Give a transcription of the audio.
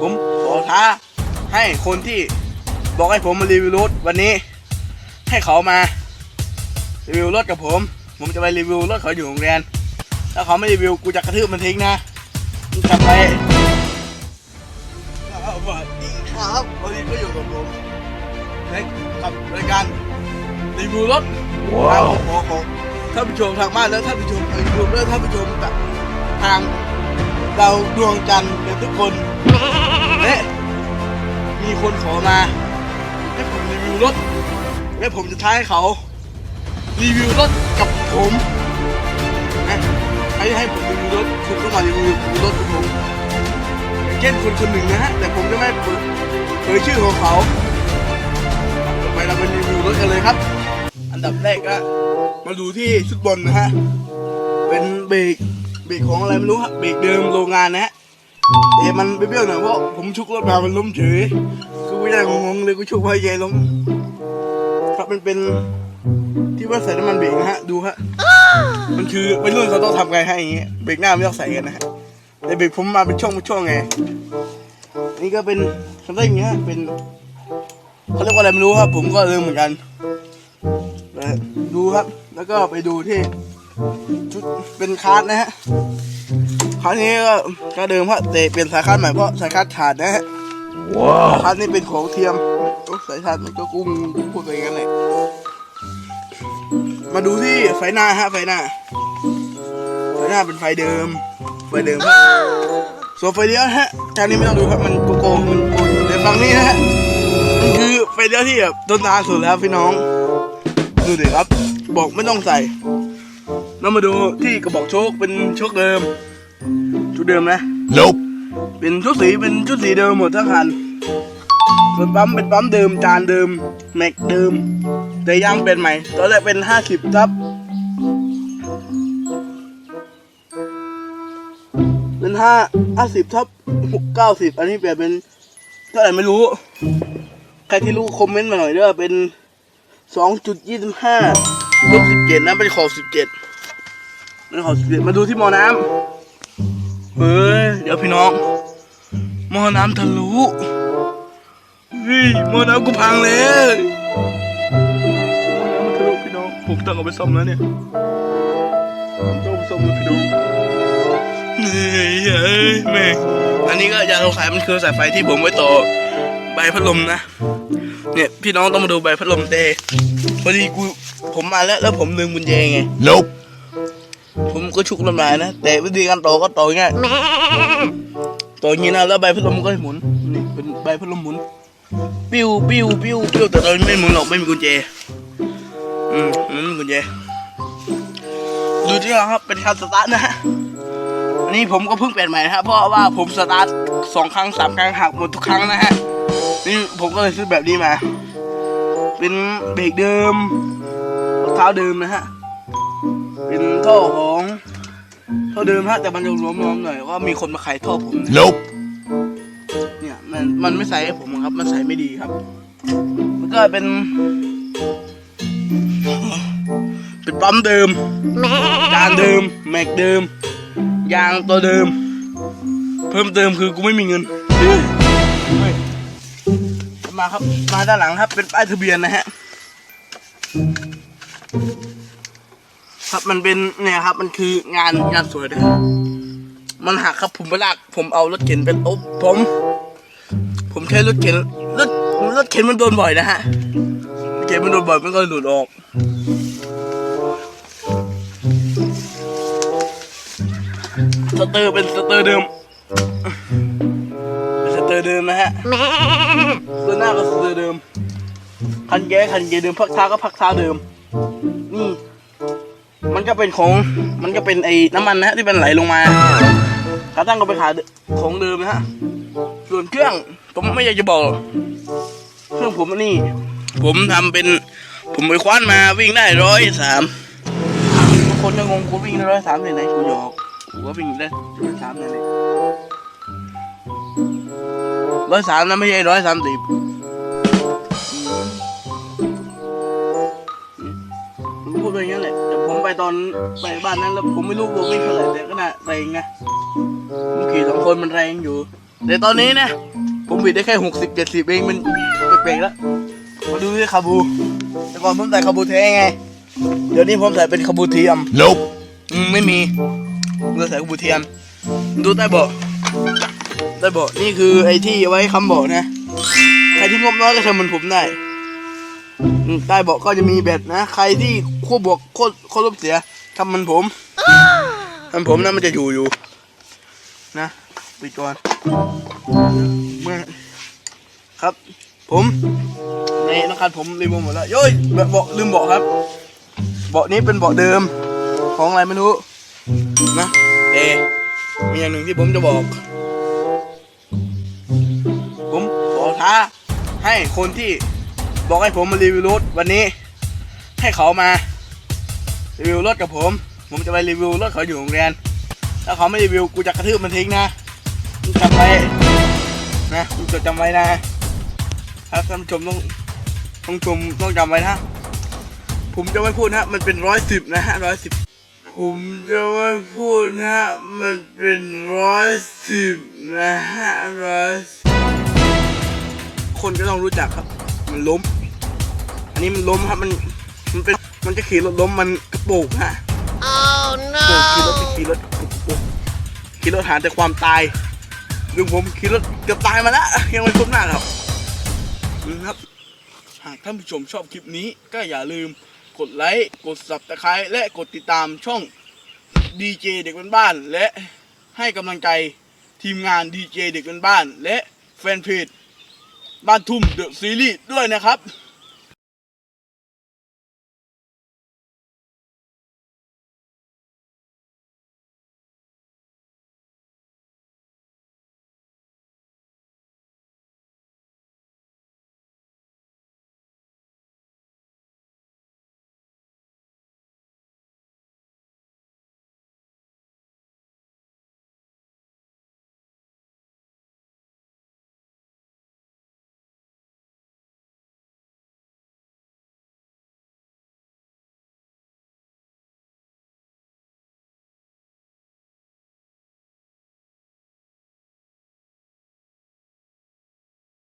ผมขอท้าให้คนที่บอกให้ผมมารีวิวรถวันนี้ ให้เขามารีวิวรถกับผม ผมจะไปรีวิวรถเขาอยู่โรงเรียนถ้าเขาไม่รีวิวกูจะกระทืบมันทิ้งนะมึงจำไว้ครับสวัสดีครับวันนี้ก็อยู่กับผมในกับรายการรีวิวรถทางของของของท่านผู้ชมทางบ้านและท่านผู้ชมทางยูทูบและท่านผู้ชมกับทาง เราวดวงจันทร์กันทุกคนและมีคนขอมาให้ผมรีวิวรถ และผมจะท้าให้เขา รีวิวรถกับผมนะให้ให้ผมรีวิวรถคุณต้องมารีวิวรถกับผมอย่างเช่นคนคนหนึ่งนะฮะแต่ผมจะไม่เปิดเผยชื่อของเขาต่อไปเราไปรีวิวรถกันเลยครับ อันดับแรกก็มาดูที่ชุดบนนะฮะเป็นเบรก เบรกของอะไรไม่รู้ฮะเบรกเดิมโรงงานนะฮะแต่มันเบี้ยวๆหน่อยเพราะผมชุกรถมามันล้มเฉยคือกูยังงงเลยกูชุกไว้ใหญ่ล้มครับมันเป็นที่ว่าใส่น้ำมันเบรกนะฮะดูฮะมันคือวัยรุ่นเขาต้องทำไงให้อย่างเงี้ยเบรกหน้าไม่ต้องใส่กันนะฮะแต่เบรกผมมาเป็นช่วงเป็นช่วงไงนี่ก็เป็นทำได้อย่างเงี้ยเป็นเขาเรียกว่าอะไรไม่รู้ครับ ผมก็ลืมเหมือนกันดูครับ แล้วก็ไปดูที่ ชุดเป็นคาร์ดนะฮะคาร์ดนี้ก็ก็เดิมครับแต่เปลี่ยนสายคาร์ดใหม่เพราะสายคาร์ดขาดนะฮะคาร์ดนี้เป็นของเทียมโอ้สายชาร์จมันก็กุ้งพูดไปอย่างนั้นเลยมาดูที่ไฟหน้าฮะไฟหน้าไฟหน้าเป็นไฟเดิม ไฟเดิมครับส่วนไฟเลี้ยวฮะทางนี้ไม่ต้องดูครับมันโกโก้มันโกยแต่ฝั่งนี้นะฮะมันคือไฟเลี้ยวที่แบบต้นทางสุดแล้วพี่น้องดูดิครับบอกไม่ต้องใส่ แล้วมาดูที่กระบอกโชคเป็นโชคเดิม ชุดเดิมนะ Nope. เป็นชุดสีเป็นชุดสีเดิมหมดทั้งคันส่วนปั๊มเป็นปั๊มเดิมจานเดิมแม็กเดิม แต่ยางเป็นใหม่ตอนแรกเป็นห้าสิบทับเป็นห้าห้าสิบทับหกเก้าสิบอันนี้เปลี่ยนเป็นเท่าไหร่ไม่รู้ ใครที่รู้คอมเมนต์มาหน่อยเด้อเป็นสองจุดยี่สิบห้าลบสิบเจ็ดนะเป็นขอบสิบเจ็ด เป็นขอบสิบเจ็ดมาดูที่หมอน้ำเฮ้ยเดี๋ยวพี่น้อง หมอน้ำทะลุเฮ้ยหมอน้ำกูพังเลยหมอน้ำมันทะลุพี่น้องผมต้องเอาไปซ่อมแล้วเนี่ยต้องไปซ่อมแล้วพี่น้องเฮ้ยเฮ้ยแม่งอันนี้ก็ยาสงสัยมันคือสายไฟที่ผมไว้ต่อใบพัดลมนะ เนี่ยพี่น้องต้องมาดูใบพัดลมเตพอดีกูผมมาแล้วแล้วผมลืมกุญแจไง Nope. ผมก็ชุกลำลายนะ แต่วิธีการต่อก็ต่อง่ายต่ออย่างนี้นะแล้วใบพัดลมมันก็หมุนนี่เป็นใบพัดลมหมุน ปิ้วปิ้วปิ้วปิ้วแต่ตอนนี้ไม่หมุนหรอกไม่มีกุญแจอืมมันไม่มีกุญแจดูที่เราครับเป็นการสตาร์ทนะฮะอันนี้ผมก็เพิ่งเปลี่ยนใหม่นะฮะเพราะว่าผมสตาร์ทสองครั้งสามครั้งหักหมดทุกครั้งนะฮะนี่ผมก็เลยซื้อแบบนี้มา เป็นเบรกเดิมรองเท้าเดิมนะฮะ เป็นท่อของท่อเดิมฮะแต่มันจะรวมๆหน่อยว่ามีคนมาขายท่อผมนะ Nope. เนี่ยมันมันไม่ใส่ให้ผมครับ มันใส่ไม่ดีครับ มันก็เป็น เป็นปั๊มเดิมจานเดิม แม็กเดิม ยางตัวเดิม เพิ่มเติมคือกูไม่มีเงินเฮ้ยมาครับ มาด้านหลังครับ เป็นป้ายทะเบียนนะฮะ ครับมันเป็นเนี่ยครับ มันคืองานงานสวยนะมันหักครับผมไปลากผมเอารถเข็นเป็นโอ้ผม ผมใช้รถเข็นรถรถเข็นมันโดนบ่อยนะฮะเข็นมันโดนบ่อยมันก็หลุดออกสเตอร์เป็นสเตอร์เดิมเป็นสเตอร์เดิมนะฮะตัวหน้าก็สเตอร์เดิมคันแก้คันเกียเดิมพักเท้าก็พักเท้าเดิม นี่ มันก็เป็นของ มันก็เป็นไอ้น้ำมันนะฮะที่มันไหลลงมาขาตั้งก็เป็นขาของเดิมนะฮะ ส่วนเครื่องผมไม่อยากจะบอก เครื่องผมนี่ ผมทำเป็น ผมไปคว้านมาวิ่งได้ร้อยสามบางคนจะงงกูวิ่งได้ร้อยสามเลยไหนกูหยอกกูว่าวิ่งได้ร้อยสามเลยร้อยสามนะไม่ใช่ร้อยสามสิบ ต่ผมไปตอนไปบ้านนั้นแล้วผมไม่รู้ว่าวิ่งเท่าไหร่แต่ก็น่าแรงไงผมขี่สองคนมันแรงอยู่ แต่ตอนนี้นะ ผมบิดได้แค่หกสิบเจ็ดสิบเองมันแปลกๆแล้วมาดูที่คาบู แต่ก่อนผมใส่คาบูแท้ไง เดี๋ยวนี้ผมใส่เป็นคาบูเทียม Nope. อืมไม่มีเราใส่คาบูเทียม ดูใต้เบาะใต้เบาะนี่คือไอ้ที่เอาไว้ค้ำเบาะนะ ใครที่งบน้อยก็ทำเหมือนผมได้อืม ใต้เบาะก็จะมีแบตนะ ใครที่ขั้วบวกขั้วขั้วลบเสียทำมันผมทำผมนะมันจะอยู่อยู่ นะปิดก่อนเมื่อครับ ผมในนะครับผมรีวิวหมดแล้วโย้ยเบาะลืมเบาะครับ เบาะนี้เป็นเบาะเดิม ของอะไรไม่รู้นะแต่มีอย่างหนึ่งที่ผมจะบอก ผมขอท้าให้คนที่ บอกให้ผมมารีวิวรถวันนี้ ให้เขามารีวิวรถกับผม ผมจะไปรีวิวรถเขาอยู่โรงเรียนถ้าเขาไม่รีวิวกูจะกระทืบมันทิ้งนะจำไว้นะมึงจดจำไว้นะครับท่านผู้ชมต้องต้องชมต้องจำไว้นะผมจะไม่พูดนะมันเป็นร้อยสิบนะฮะร้อยสิบผมจะไม่พูดนะมันเป็นร้อยสิบนะฮะร้อยคนก็ต้องรู้จักครับ มันล้ม อันนี้มันล้มครับมันมันเป็นมันจะขี่รถล้มมันกระโปงฮะ Oh โปงขี่รถ no! ไปขี่รถกระโปงขี่รถหาแต่ความตายลุงผมขี่รถเกือบตายมาแล้วยังไม่พ้นหน้าครับนะครับ หากท่านผู้ชมชอบคลิปนี้ก็อย่าลืมกดไลค์กด subscribe และกดติดตามช่อง DJ เด็กบ้านๆและให้กำลังใจทีมงาน DJ เด็กบ้านๆและแฟนเพจบ้านทุ่มเดอะซีรีส์ด้วยนะครับ